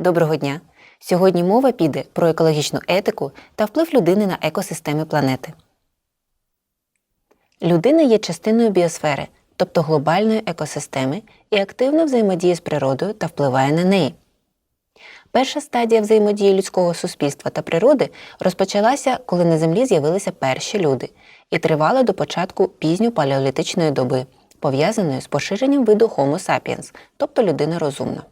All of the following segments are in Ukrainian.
Доброго дня! Сьогодні мова піде про екологічну етику та вплив людини на екосистеми планети. Людина є частиною біосфери, тобто глобальної екосистеми, і активно взаємодіє з природою та впливає на неї. Перша стадія взаємодії людського суспільства та природи розпочалася, коли на землі з'явилися перші люди, і тривала до початку пізньопалеолітичної доби, пов'язаної з поширенням виду Homo sapiens, тобто людина розумна.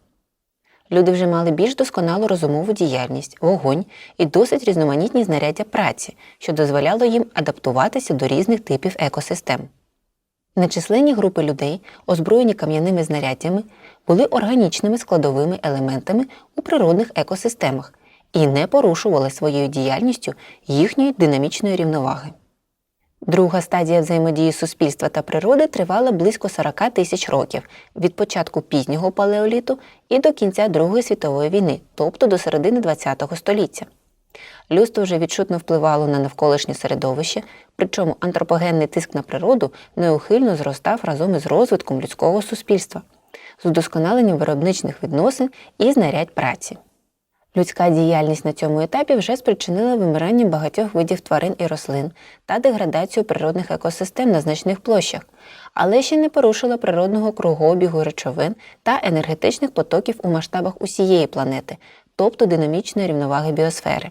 Люди вже мали більш досконалу розумову діяльність, вогонь і досить різноманітні знаряддя праці, що дозволяло їм адаптуватися до різних типів екосистем. Нечисленні групи людей, озброєні кам'яними знаряддями, були органічними складовими елементами у природних екосистемах і не порушували своєю діяльністю їхньої динамічної рівноваги. Друга стадія взаємодії суспільства та природи тривала близько 40 тисяч років від початку пізнього палеоліту і до кінця Другої світової війни, тобто до середини ХХ століття. Людство вже відчутно впливало на навколишнє середовище, причому антропогенний тиск на природу неухильно зростав разом із розвитком людського суспільства, з удосконаленням виробничних відносин і знарядь праці. Людська діяльність на цьому етапі вже спричинила вимирання багатьох видів тварин і рослин та деградацію природних екосистем на значних площах, але ще не порушила природного кругообігу речовин та енергетичних потоків у масштабах усієї планети, тобто динамічної рівноваги біосфери.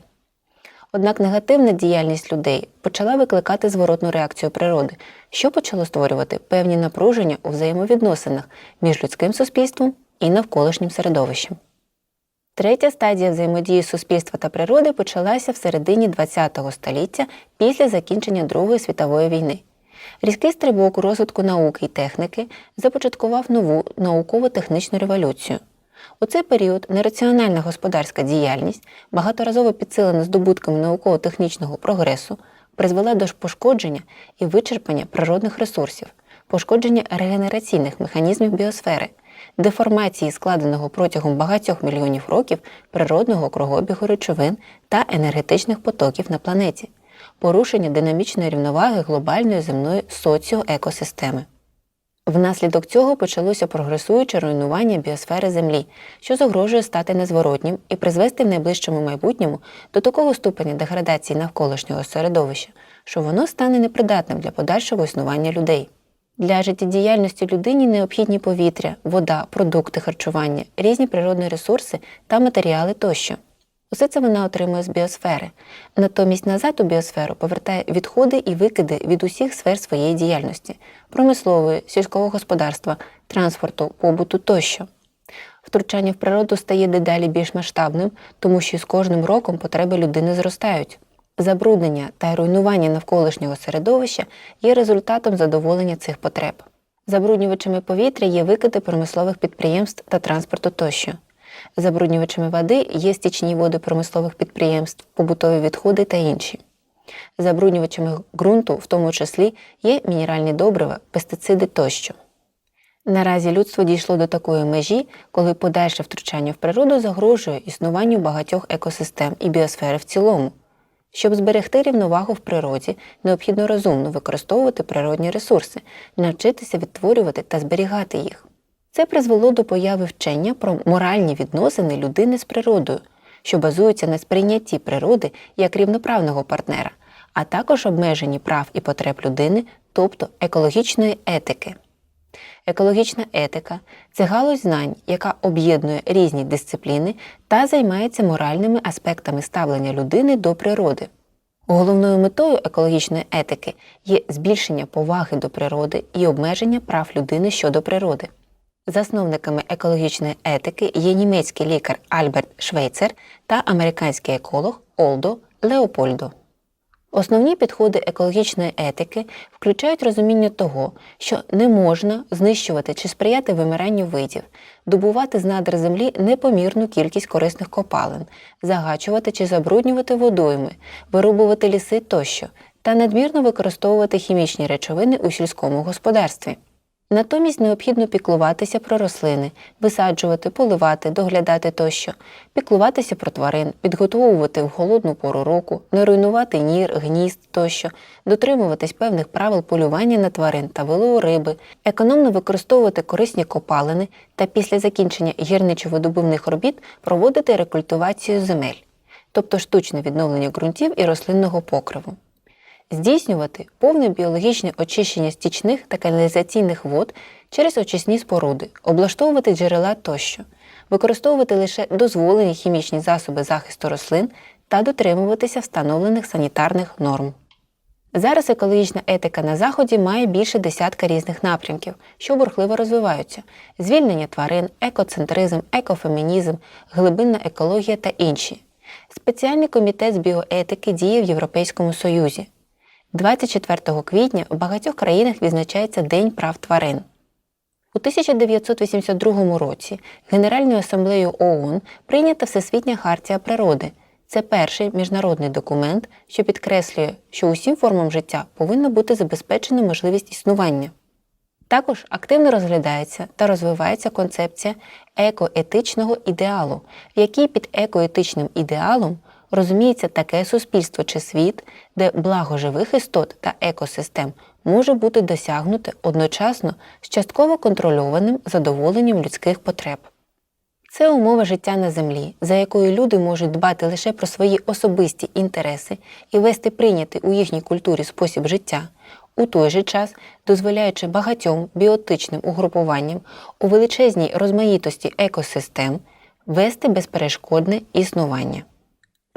Однак негативна діяльність людей почала викликати зворотну реакцію природи, що почало створювати певні напруження у взаємовідносинах між людським суспільством і навколишнім середовищем. Третя стадія взаємодії суспільства та природи почалася в середині ХХ століття після закінчення Другої світової війни. Різкий стрибок у розвитку науки і техніки започаткував нову науково-технічну революцію. У цей період нераціональна господарська діяльність, багаторазово підсилена здобутками науково-технічного прогресу, призвела до пошкодження і вичерпання природних ресурсів, пошкодження регенераційних механізмів біосфери, деформації складеного протягом багатьох мільйонів років природного кругообігу речовин та енергетичних потоків на планеті, порушення динамічної рівноваги глобальної земної соціоекосистеми. Внаслідок цього почалося прогресуюче руйнування біосфери Землі, що загрожує стати незворотнім і призвести в найближчому майбутньому до такого ступеня деградації навколишнього середовища, що воно стане непридатним для подальшого існування людей. Для життєдіяльності людині необхідні повітря, вода, продукти харчування, різні природні ресурси та матеріали тощо. Усе це вона отримує з біосфери. Натомість назад у біосферу повертає відходи і викиди від усіх сфер своєї діяльності промислової, сільського господарства, транспорту, побуту тощо. Втручання в природу стає дедалі більш масштабним, тому що з кожним роком потреби людини зростають. Забруднення та руйнування навколишнього середовища є результатом задоволення цих потреб. Забруднювачами повітря є викиди промислових підприємств та транспорту тощо. Забруднювачами води є стічні води промислових підприємств, побутові відходи та інші. Забруднювачами ґрунту, в тому числі, є мінеральні добрива, пестициди тощо. Наразі людство дійшло до такої межі, коли подальше втручання в природу загрожує існуванню багатьох екосистем і біосфери в цілому. Щоб зберегти рівновагу в природі, необхідно розумно використовувати природні ресурси, навчитися відтворювати та зберігати їх. Це призвело до появи вчення про моральні відносини людини з природою, що базуються на сприйнятті природи як рівноправного партнера, а також обмеженні прав і потреб людини, тобто екологічної етики. Екологічна етика це галузь знань, яка об'єднує різні дисципліни та займається моральними аспектами ставлення людини до природи. Головною метою екологічної етики є збільшення поваги до природи і обмеження прав людини щодо природи. Засновниками екологічної етики є німецький лікар Альберт Швейцер та американський еколог Олдо Леопольдо. Основні підходи екологічної етики включають розуміння того, що не можна знищувати чи сприяти вимиранню видів, добувати з надр землі непомірну кількість корисних копалин, загачувати чи забруднювати водойми, вирубувати ліси тощо та надмірно використовувати хімічні речовини у сільському господарстві. Натомість необхідно піклуватися про рослини, висаджувати, поливати, доглядати тощо, піклуватися про тварин, підготовувати в холодну пору року, не руйнувати нір, гнізд тощо, дотримуватись певних правил полювання на тварин та вилову риби, економно використовувати корисні копалини та після закінчення гірничо-видобувних робіт проводити рекультивацію земель, тобто штучне відновлення ґрунтів і рослинного покриву здійснювати повне біологічне очищення стічних та каналізаційних вод через очисні споруди, облаштовувати джерела тощо, використовувати лише дозволені хімічні засоби захисту рослин та дотримуватися встановлених санітарних норм. Зараз екологічна етика на Заході має більше десятка різних напрямків, що бурхливо розвиваються: звільнення тварин, екоцентризм, екофемінізм, глибинна екологія та інші. Спеціальний комітет з біоетики діє в Європейському Союзі. 24 квітня в багатьох країнах відзначається День прав тварин. У 1982 році Генеральною асамблеєю ООН прийнята Всесвітня хартія природи. Це перший міжнародний документ, що підкреслює, що усім формам життя повинна бути забезпечена можливість існування. Також активно розглядається та розвивається концепція екоетичного ідеалу, в якій під екоетичним ідеалом розуміється таке суспільство чи світ, де благо живих істот та екосистем може бути досягнуте одночасно з частково контрольованим задоволенням людських потреб. Це умова життя на землі, за якою люди можуть дбати лише про свої особисті інтереси і вести прийнятий у їхній культурі спосіб життя, у той же час дозволяючи багатьом біотичним угрупуванням у величезній розмаїтості екосистем вести безперешкодне існування.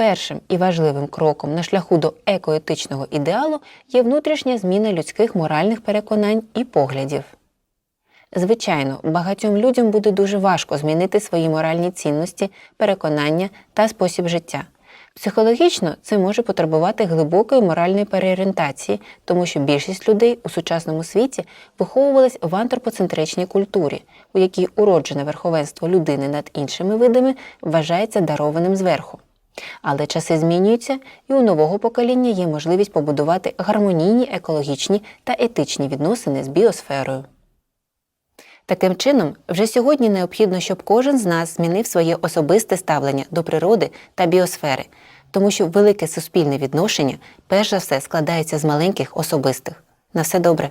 Першим і важливим кроком на шляху до екоетичного ідеалу є внутрішня зміна людських моральних переконань і поглядів. Звичайно, багатьом людям буде дуже важко змінити свої моральні цінності, переконання та спосіб життя. Психологічно це може потребувати глибокої моральної переорієнтації, тому що більшість людей у сучасному світі виховувались в антропоцентричній культурі, у якій уроджене верховенство людини над іншими видами вважається дарованим зверху. Але часи змінюються, і у нового покоління є можливість побудувати гармонійні екологічні та етичні відносини з біосферою. Таким чином, вже сьогодні необхідно, щоб кожен з нас змінив своє особисте ставлення до природи та біосфери, тому що велике суспільне відношення перш за все складається з маленьких особистих. На все добре.